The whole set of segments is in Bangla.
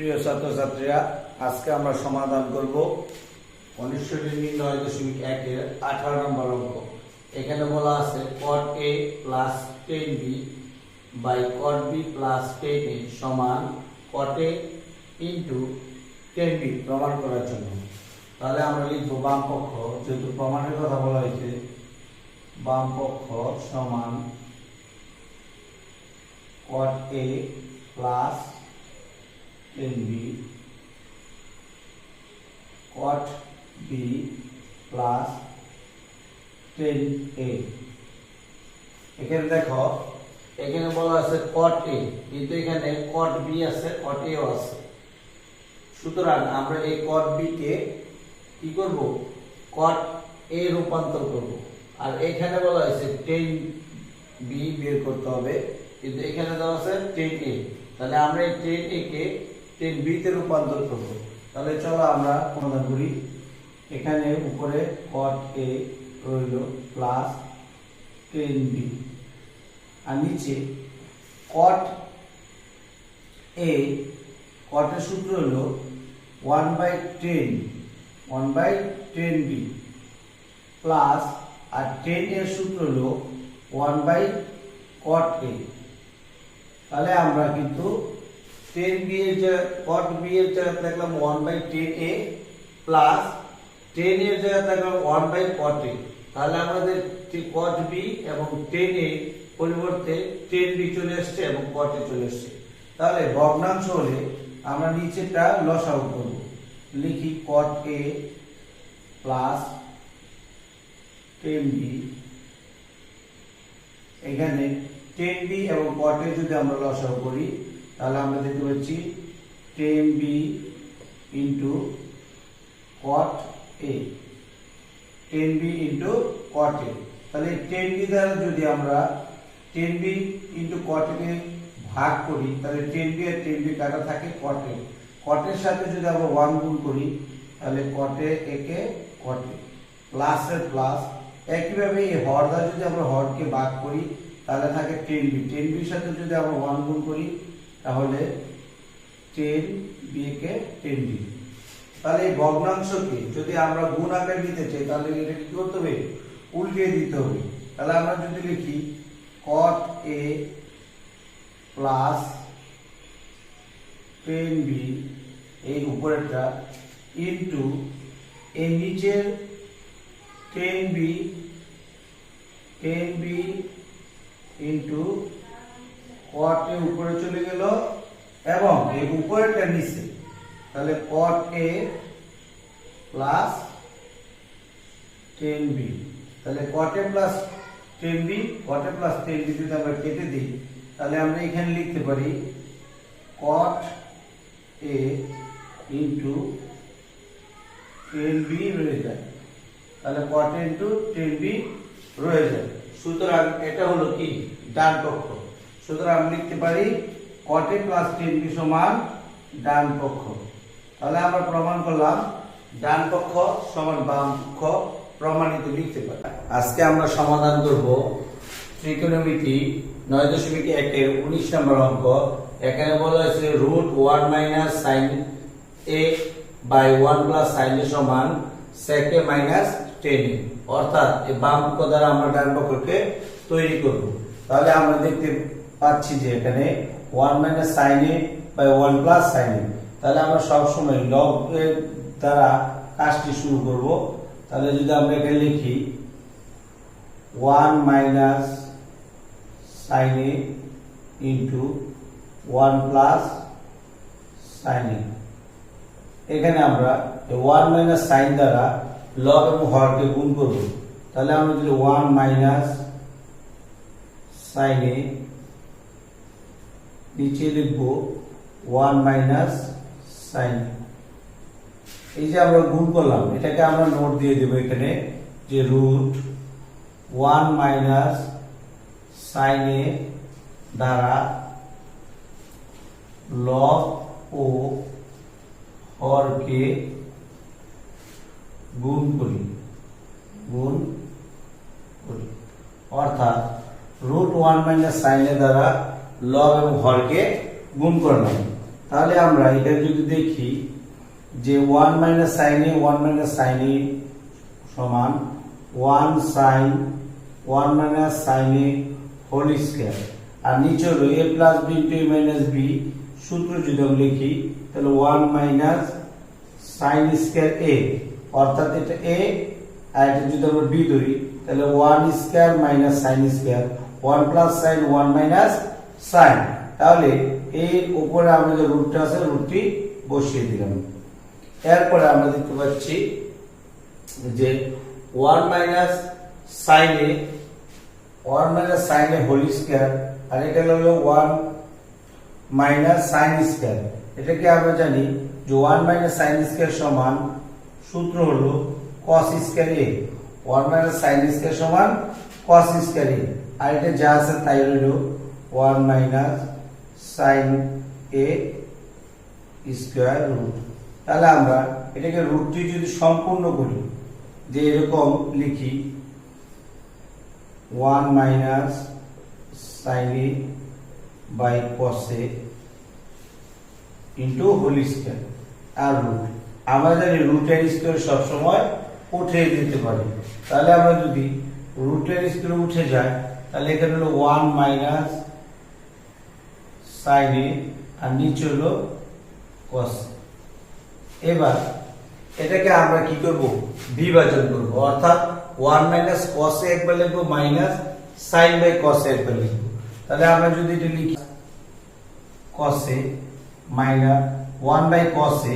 প্রিয় ছাত্রছাত্রীরা, আজকে আমরা সমাধান করব অনুশীলনী নয় দশমিক একের আঠারো নম্বর অঙ্ক। এখানে বলা আছে cot A plus ten B by cot B plus ten A সমান cot A into ten B প্রমাণ করার জন্য। তাহলে আমরা লিখব বাম পক্ষ, যেহেতু প্রমাণের কথা বলা হয়েছে, বাম পক্ষ সমান এ A plus 10B cot B plus 10A এখানে দেখো, এখানে বলা আছে cot A, কিন্তু এখানে cot B আছে, cot A আছে। সুতরাং আমরা এই cot B কে কি করব? cot A রূপান্তর করব। আর এখানে বলা হয়েছে 10 B বের করতে হবে, কিন্তু এখানে দেওয়া আছে 10 A তাহলে আমরা এই 10 A কে 10 B তে রূপান্তর করব। তাহলে চলো আমরা সমাধান করি। এখানে উপরে cot A রইল প্লাস 10 B আর নিচে A, cot এর সূত্র হলো 1 বাই 10 1 বাই 10 B প্লাস আর 10 এর সূত্র হলো 1 বাই cot A তাহলে আমরা কিন্তু 10 বি এর যে cot b এর জায়গায় দেখলাম 1 বাই 10 a প্লাস 10 এর জায়গায় দেখলাম 1 বাই cot a তাহলে আমাদের cot b এবং 10 a পরিবর্তে 10 b চলে আসছে এবং cot a চলে আসছে তাহলে ভগ্নাংশ হলে আমরা নিচেটা লসাগু করব। লিখি cot a প্লাস 10 b এখানে 10b এবং cot a যদি আমরা লসাগু করি তাহলে আমরা দেখতে পাচ্ছি 10b into cot a 10b into cot a তাহলে 10b দ্বারা যদি আমরা 10b ইনটু cot a কে ভাগ করি, তাহলে 10b আর 10b কাটা থাকে? a cot এর সাথে যদি আমরা 1 গুণ করি, তাহলে a একে cot a প্লাস এর প্লাস একইভাবে এই হর দ্বারা যদি আমরা হরকে ভাগ করি, তাহলে থাকে টেন বি টেন বির সাথে যদি আমরা ওয়ান গুণ করি তাহলে টেন বি কে টেন বি তাহলে এই ভগ্নাংশকে যদি আমরা গুণ আকারে নিতে চাই, তাহলে এটা কি করতে হবে? উল্টিয়ে দিতে হবে। তাহলে আমরা যদি লিখি cot a plus ten B এই উপরেরটা ইন্টু এই নিচের ten B ten B into cot উপরে চলে গেল এবং এই উপরেরটা নিচে। তাহলে cot A plus ten B তাহলে cot A plus ten B cot A plus ten B যদি আমরা কেটে দিই, তাহলে আমরা এখানে লিখতে পারি cot A into ten B রয়ে যায়। তাহলে কট ইন্টু টেন বি রয়ে যায়। সুতরাং এটা হলো কি? ডান পক্ষ সুতরাং আমি লিখতে পারি কটে প্লাস টেন বি সমান ডান পক্ষ। তাহলে আমরা প্রমাণ করলাম, ডান পক্ষ সমান বাম পক্ষ প্রমাণিত লিখতে পারি। আজকে আমরা সমাধান করব ত্রিকোণমিতি নয় দশমিক একের উনিশ নম্বর অঙ্ক। এখানে বলা হয়েছে root one minus sine A by one plus sine A সমান a মাইনাস টেন অর্থাৎ বাম পক্ষ দ্বারা আমরা ডান পক্ষকে তৈরি করব। তাহলে আমরা দেখতে পাচ্ছি যে এখানে one minus sine A by one plus sine A তাহলে আমরা সবসময় লগ এর দ্বারা কাজটি শুরু করব। তাহলে যদি আমরা এখানে লিখি one minus sine A into one plus sine A এখানে আমরা ওয়ান মাইনাস সাইন দ্বারা লব এবং হরকে গুণ করব। তাহলে আমরা যদি ওয়ান মাইনাস সাইন এ নিচে লিখব ওয়ান মাইনাস সাইন। এই যে আমরা গুণ করলাম, এটাকে আমরা নোট দিয়ে দেবো এখানে যে রুট ওয়ান মাইনাস সাইন দ্বারা লব ও হরকে গুণ করি গুণ করি। অর্থাৎ রুট ওয়ান মাইনাস সাইনের দ্বারা লব এবং হরকে গুণ করলাম তাহলে আমরা এখানে যদি দেখি যে one minus sine A, one minus sine A সমান one sine, one minus sine A whole square. আর নিচে হলো A plus B to A minus B সূত্র যদি আমরা লিখি, তাহলে one minus sine square A, অর্থাৎ এটা এ, আর এটা যদি আমরা বি ধরি, তাহলে one square minus sine square, one plus sine, one minus sine. তাহলে এর উপরে আমরা যে রুটটা আছে রুটটি বসিয়ে দিলাম। এরপরে আমরা দেখতে পাচ্ছি যে one minus sine one minus sine whole square আর এটা হলো ওয়ান মাইনাস সাইন স্কোয়ার এটাকে আমরা জানি যে ওয়ান মাইনাস সাইন স্কোয়ার সমান সূত্র হলো cos square A one minus sine square সমান কস স্কোয়ার এ আর এটা যা আছে তাই হলো one minus sine A square root তাহলে আমরা এটাকে রুটটি যদি সম্পূর্ণ করি যে এরকম লিখি one minus sine A by cos A into whole square R root জানি রুটের স্কোয়ার সবসময় উঠে দিতে পারি। তাহলে আমরা যদি রুটের স্কোয়ার উঠে যায় তাহলে এখানে হলো ওয়ান মাইনাস সাইন এ আর নিচে হলো কস এবার এটাকে আমরা কি করব? বিভাজন করব। অর্থাৎ ওয়ান মাইনাস কসে একবার লিখব মাইনাস সাইন বাই কসে একবার লিখব। তাহলে আমরা যদি এটা লিখি cos A minus one by cos A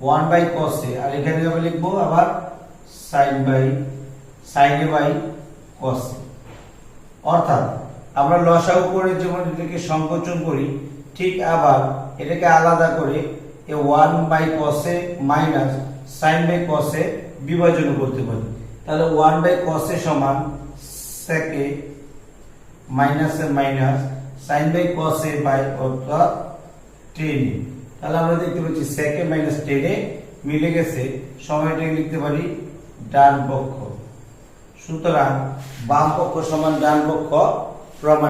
one by cos A আর এখানে আমরা লিখব আবার সাইন বাই সাইনে বাই কসে অর্থাৎ আমরা লসাগু করে যেমন এটাকে সংকোচন করি, ঠিক আবার এটাকে আলাদা করে A one by cos A minus sine by cos A বিভাজন করতে পারি। তাহলে ওয়ান বাই কসে সমান sec A minus A minus sine by cos A by অর্থাৎ টেন। তাহলে আমরা দেখতে পাচ্ছি সেকে মাইনাস টেনে মিলে গেছে, সময়টাকে লিখতে পারি ডান পক্ষ। সুতরাং বাম পক্ষ সমান ডান পক্ষ প্রমাণ